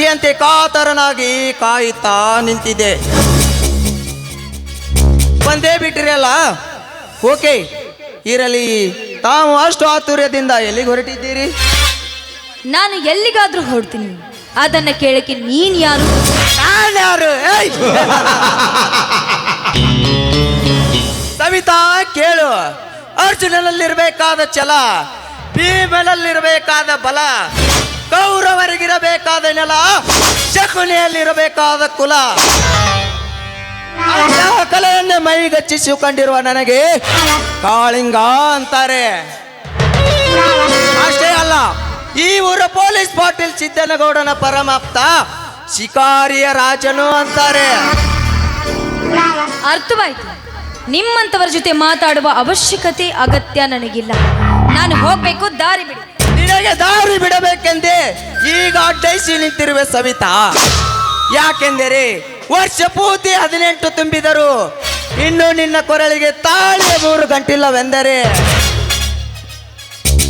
ಸಾಕ್ಷಿಯಂತೆ ಕಾತರನಾಗಿ ಕಾಯುತ್ತಾ ನಿಂತಿದೆ. ಬಂದೇ ಬಿಟ್ಟಿರಲ್ಲ? ಓಕೆ ಇರಲಿ. ತಾವು ಅಷ್ಟು ಆತುರ್ಯದಿಂದ ಎಲ್ಲಿಗೆ ಹೊರಟಿದ್ದೀರಿ? ನಾನು ಎಲ್ಲಿಗಾದ್ರೂ ಹೊಡ್ತೀನಿ ಅದನ್ನ ಕೇಳಕ್ಕೆ ನೀನ್ ಯಾರು? ಏಯ್! ಸವಿತಾ ಕೇಳು. ಅರ್ಜುನನಲ್ಲಿರಬೇಕಾದ ಛಲ ಭೀಮನಲ್ಲಿರಬೇಕಾದ ಬಲ. ಕೌರವರಿಗಿರಬೇಕಾದ ನೆಲ ಶಕುನಿಯಲ್ಲಿರಬೇಕಾದ ಕುಲ. ಕಲೆಯನ್ನೇ ಮೈಗಚ್ಚಿಸಿಕೊಂಡಿರುವ ನನಗೆ ಕಾಳಿಂಗ ಅಂತಾರೆ. ಅಷ್ಟೇ ಅಲ್ಲ, ಈ ಊರ ಪೊಲೀಸ್ ಪಾಟೀಲ್ ಸಿದ್ದನಗೌಡನ ಪರಮಾಪ್ತ ಶಿಕಾರಿಯ ರಾಜನು ಅಂತಾರೆ. ಅರ್ಥವಾಯ್ತು. ನಿಮ್ಮಂತವರ ಜೊತೆ ಮಾತಾಡುವ ಅವಶ್ಯಕತೆ ಅಗತ್ಯ ನನಗಿಲ್ಲ. ನಾನು ಹೋಗ್ಬೇಕು, ದಾರಿ ಬಿಡಿ. ನಿನಗೆ ದಾರಿ ಬಿಡಬೇಕೆಂದೇ ಈಗ ಅಡ್ಡೈಸಿ ನಿಂತಿರುವೆ ಸವಿತಾ. ಯಾಕೆಂದರೆ ವರ್ಷ ಪೂರ್ತಿ ಹದಿನೆಂಟು ತುಂಬಿದರು ಇನ್ನು ನಿನ್ನ ಕೊರಳಿಗೆ ತಾಳೆ ಮೂರು ಗಂಟಿಲ್ಲವೆಂದರೆ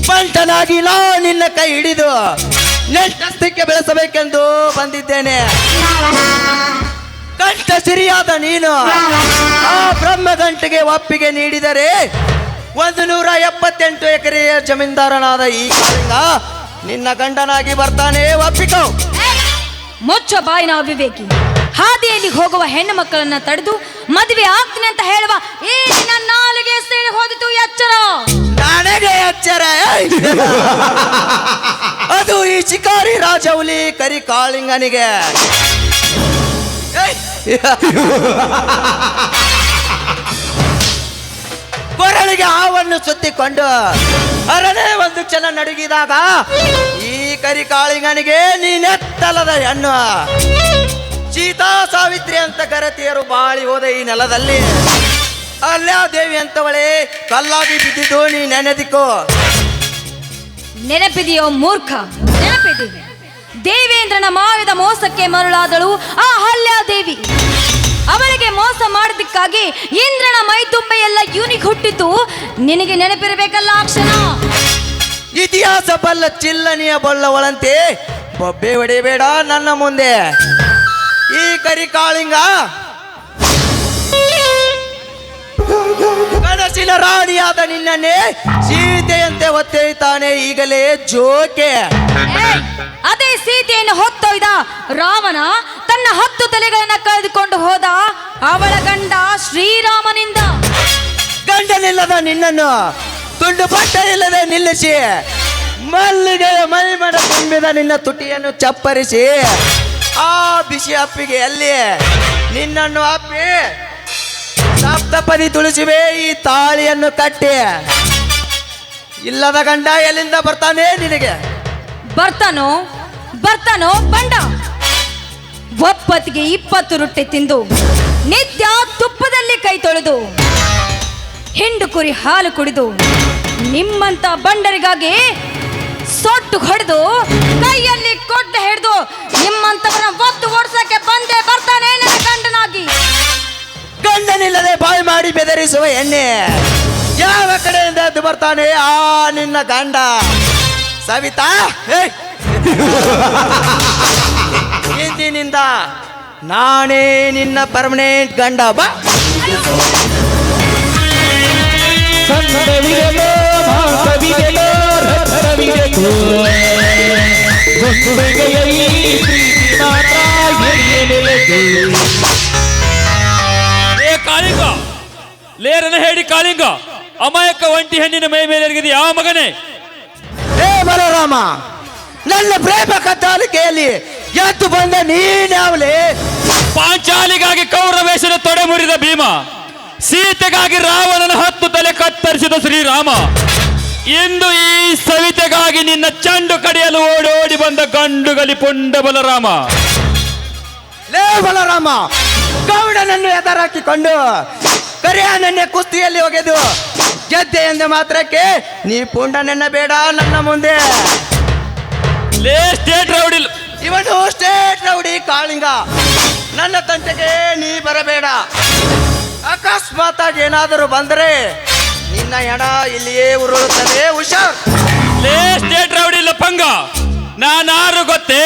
ಬಂಟನಾಗಿ ನಾ ನಿನ್ನ ಕೈ ಹಿಡಿದು ನೆಟ್ಟಸ್ತಕ್ಕೆ ಬೆಳೆಸಬೇಕೆಂದು ಬಂದಿದ್ದೇನೆ. ಕಂಠ ಸಿರಿಯಾದ ನೀನು ಆ ಬ್ರಹ್ಮ ಗಂಟೆಗೆ ಒಪ್ಪಿಗೆ ನೀಡಿದರೆ ಒಂದು ನೂರ ಎಪ್ಪತ್ತೆಂಟು ಎಕರೆಯ ಜಮೀನ್ದಾರನಾದ ಈ ಕಾಳಿಂಗ ನಿನ್ನ ಗಂಡನಾಗಿ ಬರ್ತಾನೆ ಒಪ್ಪಿಕೋ. ಮುಚ್ಚ ಬಾಯಿನ ಅವಿವೇಕಿ. ಹಾದಿಯಲ್ಲಿ ಹೋಗುವ ಹೆಣ್ಣು ಮಕ್ಕಳನ್ನ ತಡೆದು ಮದುವೆ ಆಗ್ತೀನಿ ಅಂತ ಹೇಳುವ ಈ ನನ್ನ ನಾಲಿಗೆ ಸೇರಿ ಹೋದಿತು ಎಚ್ಚರ. ನನಗೆ ಎಚ್ಚರ ಅದು ಈ ಶಿಕಾರಿ ರಾಜೌಲಿ ಕರಿ ಕಾಳಿಂಗನಿಗೆ! ಕೊರಳಿಗೆ ಹಾವನ್ನು ಸುತ್ತಿಕೊಂಡು ಅರನೇ ಒಂದು ಕ್ಷಣ ನಡುಗಿದಾಗ, ಈ ಕರಿಕಾಳಿಗನಿಗೆ ನೀನೆತ್ತಲದ ಹೆಣ್ಣು. ಸೀತಾ ಸಾವಿತ್ರಿ ಅಂತ ಕರತಿಯರು ಬಾಳಿ ಹೋದ ಈ ನೆಲದಲ್ಲಿ. ಅಲ್ಯಾದೇವಿ ಅಂತವಳೆ, ಕಲ್ಲಾಗಿ ಬಿದ್ದಿದ್ದು ನೀ ನೆನೆದಿಕೋ. ನೆನಪಿದೆಯೋ ಮೂರ್ಖ? ನೆನಪಿದೆ ದೇವೇಂದ್ರನ ಮಾವಿದ ಮೋಸಕ್ಕೆ ಮರುಳಾದಳು ಆ ಮಾಡಿದ್ದಕ್ಕಾಗಿ ಇಂದ್ರನ ಮೈ ತುಂಬ ಎಲ್ಲ ಯೂನಿಕ್ ಹುಟ್ಟಿತು. ನಿನಗೆ ನೆನಪಿರಬೇಕಲ್ಲ ಅಕ್ಷರ ಇತಿಹಾಸ ಬಲ್ಲ ಚಿಲ್ಲನಿಯ ಬಲ್ಲವಳಂತೆ. ಬೊಬ್ಬೆ ಹೊಡೆಯಬೇಡ ನನ್ನ ಮುಂದೆ. ಈ ಕರಿ ಕಾಳಿಂಗ ಕನಸಿನ ರಾಣಿಯಾದ ನಿನ್ನನ್ನೇ ಸೀತೆಯಂತೆ ಹೊತ್ತೊಯ್ತಾನೆ ಈಗಲೇ ಜೋಕೆ. ಅದೇ ಸೀತೆಯನ್ನು ಹೊತ್ತೊಯ್ದ ರಾವಣ ತನ್ನ ಹತ್ತು ತಲೆಗಳನ್ನ ಕಳೆದುಕೊಂಡು ಹೋದ ಅವಳ ಗಂಡ ಶ್ರೀರಾಮನಿಂದ. ಗಂಡನಿಲ್ಲದ ನಿನ್ನನ್ನು ತುಂಡು ಬಟ್ಟೆ ಇಲ್ಲದೆ ನಿಲ್ಲಿಸಿ ಮಲ್ಲಿಗೆ ಮೈಮಡ ತುಂಬಿದ ನಿನ್ನ ತುಟಿಯನ್ನು ಚಪ್ಪರಿಸಿ ಆ ಬಿಸಿ ಅಪ್ಪಿಗೆ ಎಲ್ಲಿ ನಿನ್ನನ್ನು ಅಪ್ಪಿ ಸಪ್ತಪದಿ ತುಳಸಿವೆ, ಈ ತಾಳಿಯನ್ನು ಕಟ್ಟಿ. ಇಲ್ಲದ ಗಂಡ ಎಲ್ಲಿಂದ ಬರ್ತಾನೆ ನಿನಗೆ? ಬರ್ತಾನೋ ಬರ್ತಾನೋ ಬಂಡ. ಒಪ್ಪತ್ತಿಗೆ ಇಪ್ಪತ್ತು ರೊಟ್ಟಿ ತಿಂದು, ನಿತ್ಯ ತುಪ್ಪದಲ್ಲಿ ಕೈ ತೊಳೆದು, ಹಿಂಡು ಕುರಿ ಹಾಲು ಕುಡಿದು, ನಿಮ್ಮಂತ ಬಂಡರಿಗಾಗಿ ಸೊಟ್ಟು ಹೊಡೆದು, ಕೈಯಲ್ಲಿ ಕೊಟ್ಟು ಹಿಡಿದು ನಿಮ್ಮಂತವರ ಒತ್ತು ಓಡಿಸಕ್ಕೆ ಬಂದೆ ಬೆದರಿಸುವ ಎಣ್ಣೆ. ಯಾವ ಕಡೆಯಿಂದ ಎದ್ದು ಬರ್ತಾನೆ? ಆ ನಿನ್ನ ಗಂಡ. ಸವಿತಾ! ಇಂದಿನಿಂದ ನಾನೇ ನಿನ್ನ ಪರ್ಮನೆಂಟ್ ಗಂಡ. ಬಾ. ಕಾಳಿಂಗ ಲೇರನ ಹೇಳಿ ಕಾಳಿಂಗ. ಅಮಾಯಕ ಒಂಟಿ ಹೆಣ್ಣಿನ ಮೈ ಮೇಲೆ ಎರಗಿದೆ ಯಾವ ಮಗನೇ? ಹೇ ಬಲರಾಮ ನನ್ನ ಪ್ರೇಮ ಕಥಾಲಿಕೆಯಲ್ಲಿ ಎದ್ದು ಬಂದ ನೀನ್ಯಾವಲೆ? ಪಾಂಚಾಲಿಗಾಗಿ ಕೌರವೇಶನ ತೊಡೆ ಮುರಿದ ಭೀಮ ಸೀತೆಗಾಗಿ ರಾವಣನ ಹತ್ತು ತಲೆ ಕತ್ತರಿಸಿದ ಶ್ರೀರಾಮ. ಇಂದು ಈ ಸವಿತೆಗಾಗಿ ನಿನ್ನ ಚಂಡು ಕಡಿಯಲು ಓಡೋಡಿ ಬಂದ ಗಂಡುಗಲಿ ಪುಂಡ ಬಲರಾಮ. ಲೇ ಬಲರಾಮ ಗೌಡನನ್ನು ಎದರಾಕಿಕೊಂಡು ಕರಿಯಾನನ್ನೇ ಕುಸ್ತಿಯಲ್ಲಿ ಒಗೆದು. ಗೆದ್ದೆ ಎಂದ ಮಾತ್ರಕ್ಕೆ ನೀ ಪುಂಡ ನೆನ್ನ ಬೇಡ ನನ್ನ ಮುಂದೆ. ಲೇ ಸ್ಟೇಟ್ ರೌಡಿ ಇವನು ಸ್ಟೇಟ್ ರೌಡಿ ಕಾಳಿಂಗ. ನನ್ನ ತಂತೆಗೆ ನೀ ಬರಬೇಡ. ಅಕಸ್ಮಾತ್ ಏನಾದರೂ ಬಂದರೆ ನಿನ್ನ ಹೆಣ ಇಲ್ಲಿಯೇ ಉರುಳುತ್ತದೆ ಹುಷಾರ್. ಲೇ ಸ್ಟೇಟ್ ರೌಡಿ ಲಪಂಗ ನಾನಾರು ಗೊತ್ತೇ?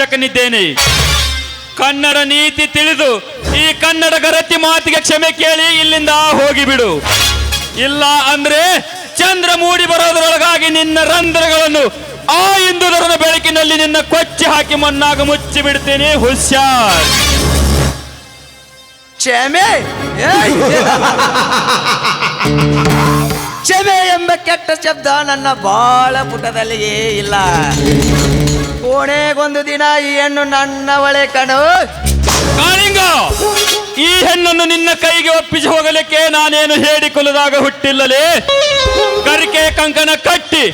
ತೇಗೋ ಭಕ್ಷಕನಿದ್ದೇನೆ ಕನ್ನಡ ನೀತಿ ತಿಳಿದು ಈ ಕನ್ನಡ ಗರತಿ ಮಾತಿಗೆ ಕ್ಷಮೆ ಕೇಳಿ ಇಲ್ಲಿಂದ ಹೋಗಿಬಿಡು. ಇಲ್ಲ ಅಂದ್ರೆ ಚಂದ್ರ ಮೂಡಿ ಬರೋದರೊಳಗಾಗಿ ನಿನ್ನ ರಂಧ್ರಗಳನ್ನು ಆ ಇಂದುದರದ ಬೆಳಕಿನಲ್ಲಿ ನಿನ್ನ ಕೊಚ್ಚಿ ಹಾಕಿ ಮಣ್ಣಾಗ ಮುಚ್ಚಿ ಬಿಡ್ತೇನೆ, ಹುಷಾರ್. ಕ್ಷಮೆ? ಕ್ಷಮೆ ಎಂಬ ಕೆಟ್ಟ ಶಬ್ದ ನನ್ನ ಬಾಳ ಪುಟದಲ್ಲಿಯೇ ಇಲ್ಲ. ಕೊನೆಗೊಂದು ದಿನ ಈ ಹೆಣ್ಣು ನನ್ನವಳೆ ಕಣು. ಕಾಳಿಂಗ, ಈ ಹೆಣ್ಣನ್ನು ನಿನ್ನ ಕೈಗೆ ಒಪ್ಪಿಸಿ ಹೋಗಲಿಕ್ಕೆ ನಾನೇನು ಹೇಳಿಕೊಳ್ಳದಾಗ ಹುಟ್ಟಿಲ್ಲಲೇ? ಕರಿಕೆ ಕಂಕಣ ಕಟ್ಟಿ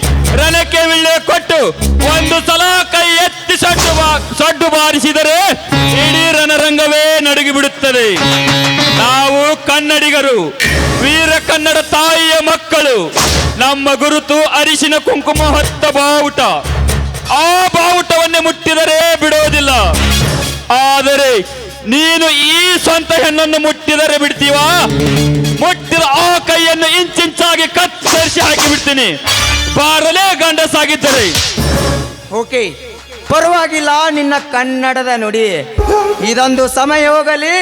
ರಣಕ್ಕೆ ವಿಳ್ಳೆ ಕೊಟ್ಟು, ಒಂದು ಸಲ ಕೈ ಎತ್ತಿ ಸಡ್ಡು ಸಡ್ಡು ಬಾರಿಸಿದರೆ ಇಡೀ ರಣರಂಗವೇ ನಡುಗಿ ಬಿಡುತ್ತದೆ ನಾವು ಕನ್ನಡಿಗರು, ವೀರ ಕನ್ನಡ ತಾಯಿಯ ಮಕ್ಕಳು, ನಮ್ಮ ಗುರುತು ಅರಿಶಿನ ಕುಂಕುಮ ಹೊತ್ತ ಬಾವುಟ. ಮುಟ್ಟಿದರೆ ಬಿಡೋದಿಲ್ಲ. ಆದರೆ ನೀನು ಈ ಸ್ವಂತ ಹೆಣ್ಣನ್ನು ಮುಟ್ಟಿದರೆ ಬಿಡ್ತೀವ? ಮುಟ್ಟಿದ ಆ ಕೈಯನ್ನು ಇಂಚಿಂಚಾಗಿ ಕತ್ತರಿಸಿ ಹಾಕಿ ಬಿಡ್ತೀನಿ ಬಾರಲೇ ಗಂಡಸಾಗಿದ್ದರೆ. ಓಕೆ, ಪರವಾಗಿಲ್ಲ ನಿನ್ನ ಕನ್ನಡದ ನುಡಿ. ಇದೊಂದು ಸಮಯ ಹೋಗಲಿ,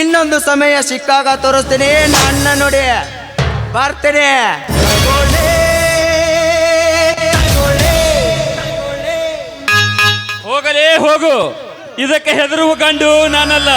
ಇನ್ನೊಂದು ಸಮಯ ಸಿಕ್ಕಾಗ ತೋರಿಸ್ತೀನಿ ನನ್ನ ನುಡಿ. ಬರ್ತೇನೆ. ಹೋಗಲೇ ಹೋಗು. ಇದಕ್ಕೆ ಹೆದರುವ ಗಂಡು ನಾನಲ್ಲ.